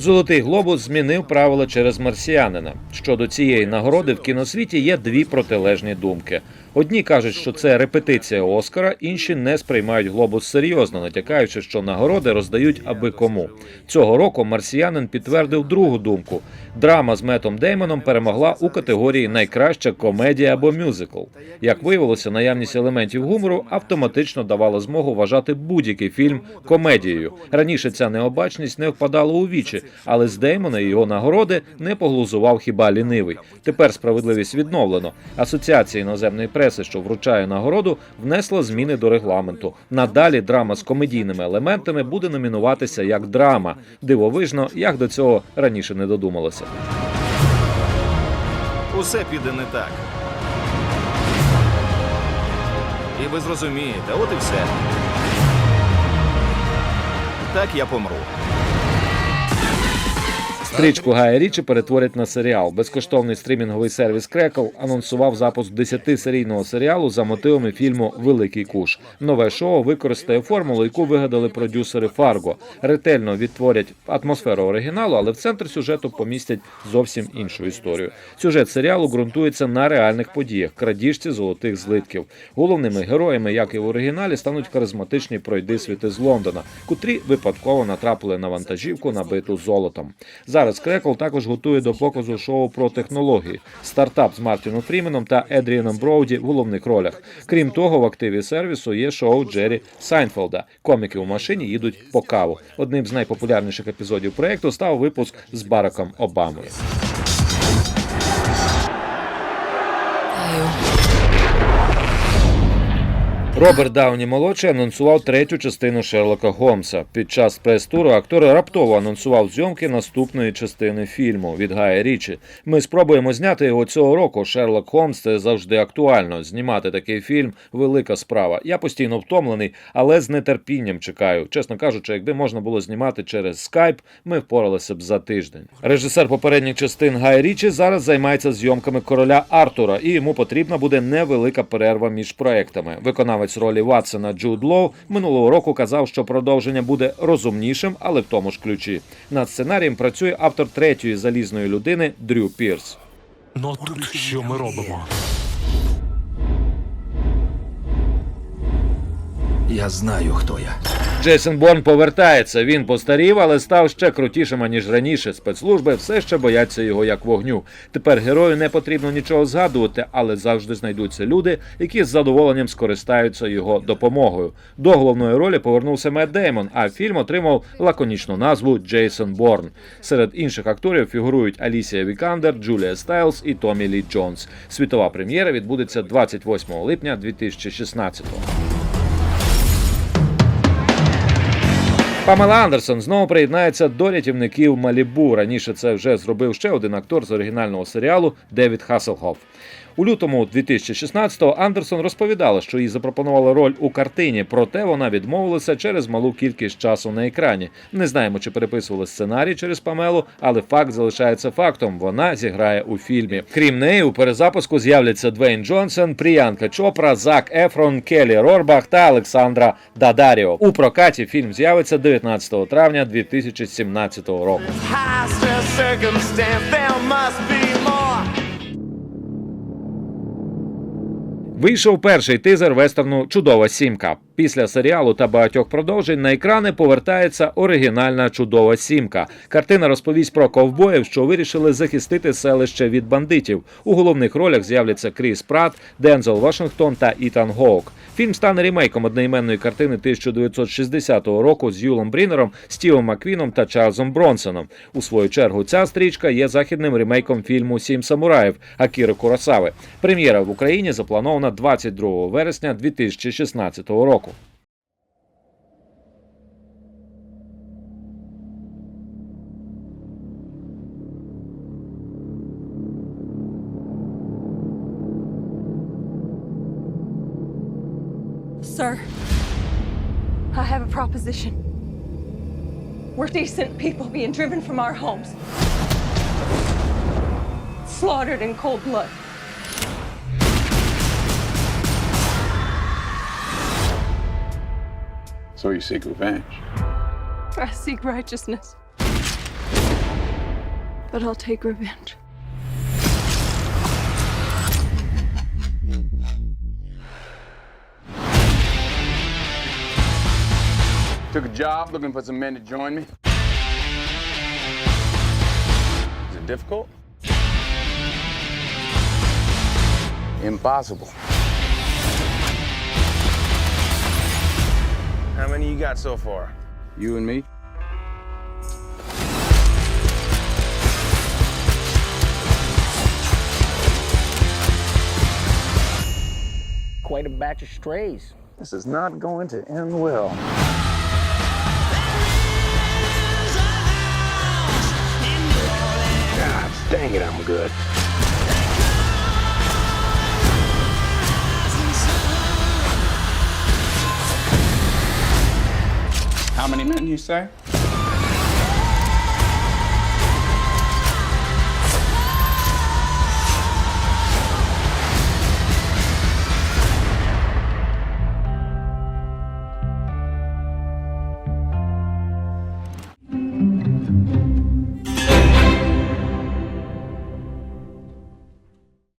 Золотий глобус змінив правила через марсіянина. Щодо цієї нагороди в кіносвіті є дві протилежні думки. Одні кажуть, що це репетиція Оскара, інші не сприймають глобус серйозно, натякаючи, що нагороди роздають аби кому. Цього року марсіянин підтвердив другу думку. Драма з Метом Деймоном перемогла у категорії найкраща комедія або мюзикл. Як виявилося, наявність елементів гумору автоматично давала змогу вважати будь-який фільм комедією. Раніше ця необачність не впадала у вічі, але з Деймона і його нагороди не поглузував хіба лінивий. Тепер справедливість відновлено. Асоціація іноземної преси, що вручає нагороду, внесла зміни до регламенту. Надалі драма з комедійними елементами буде номінуватися як драма. Дивовижно, як до цього раніше не додумалося. Усе піде не так. І ви зрозумієте, от і все. Так я помру. Стрічку Гая Річі перетворять на серіал. Безкоштовний стрімінговий сервіс Crackle анонсував запуск 10-серійного серіалу за мотивами фільму Великий Куш. Нове шоу використає формулу, яку вигадали продюсери Фарго. Ретельно відтворять атмосферу оригіналу, але в центр сюжету помістять зовсім іншу історію. Сюжет серіалу ґрунтується на реальних подіях крадіжці золотих злитків. Головними героями, як і в оригіналі, стануть харизматичні пройдисвіти з Лондона, котрі випадково натрапили на вантажівку, набиту золотом. Зараз Крекл також готує до показу шоу про технології. Стартап з Мартіном Фріменом та Едріаном Броуді в головних ролях. Крім того, в активі сервісу є шоу Джері Сайнфелда. Коміки у машині їдуть по каву. Одним з найпопулярніших епізодів проекту став випуск з Бараком Обамою. Роберт Дауні молодший анонсував третю частину Шерлока Голмса. Під час прес-туру актор раптово анонсував зйомки наступної частини фільму від Гая Річі. Ми спробуємо зняти його цього року. Шерлок Холмс це завжди актуально. Знімати такий фільм велика справа. Я постійно втомлений, але з нетерпінням чекаю. Чесно кажучи, якби можна було знімати через скайп, ми впоралися б за тиждень. Режисер попередніх частин Гай Річі зараз займається зйомками короля Артура, і йому потрібна буде невелика перерва між проектами. Виконавець ролі Ватсона Джуд Лоу минулого року казав, що продовження буде розумнішим, але в тому ж ключі. Над сценарієм працює автор третьої залізної людини Дрю Пірс. Ну тут що ми робимо? Я знаю, хто я. Джейсон Борн повертається. Він постарів, але став ще крутішим аніж раніше. Спецслужби все ще бояться його як вогню. Тепер герою не потрібно нічого згадувати, але завжди знайдуться люди, які з задоволенням скористаються його допомогою. До головної ролі повернувся Мед Деймон, а фільм отримав лаконічну назву Джейсон Борн. Серед інших акторів фігурують Алісія Вікандер, Джулія Стайлз і Томі Лі Джонс. Світова прем'єра відбудеться 28 липня 2016-го. Памела Андерсон знову приєднається до рятівників Малібу. Раніше це вже зробив ще один актор з оригінального серіалу Девід Хаселхоф. У лютому 2016-го Андерсон розповідала, що їй запропонували роль у картині, проте вона відмовилася через малу кількість часу на екрані. Не знаємо, чи переписували сценарій через Памелу, але факт залишається фактом. Вона зіграє у фільмі. Крім неї, у перезапуску з'являться Двейн Джонсон, Пріянка Чопра, Зак Ефрон, Келі Рорбах та Олександра Дадаріо. У прокаті фільм з'явиться 19 травня 2017 року. Вийшов перший тизер вестерну Чудова сімка. Після серіалу та багатьох продовжень на екрани повертається оригінальна чудова сімка. Картина розповість про ковбоїв, що вирішили захистити селище від бандитів. У головних ролях з'являться Кріс Пратт, Дензел Вашингтон та Ітан Гоук. Фільм стане ремейком одноіменної картини 1960 року з Юлом Брінером, Стівом Маквіном та Чарльзом Бронсоном. У свою чергу ця стрічка є західним ремейком фільму Сім самураїв Акіри Куросави. Прем'єра в Україні запланована 22 вересня 2016 року. Sir, I have a proposition. We're decent people being driven from our homes, slaughtered in cold blood. So you seek revenge. I seek righteousness. But I'll take revenge. Took a job looking for some men to join me. Is it difficult? Impossible. How many you got so far? You and me? quite a batch of strays. This is not going to end well. Dang it, I'm good. How many men you say?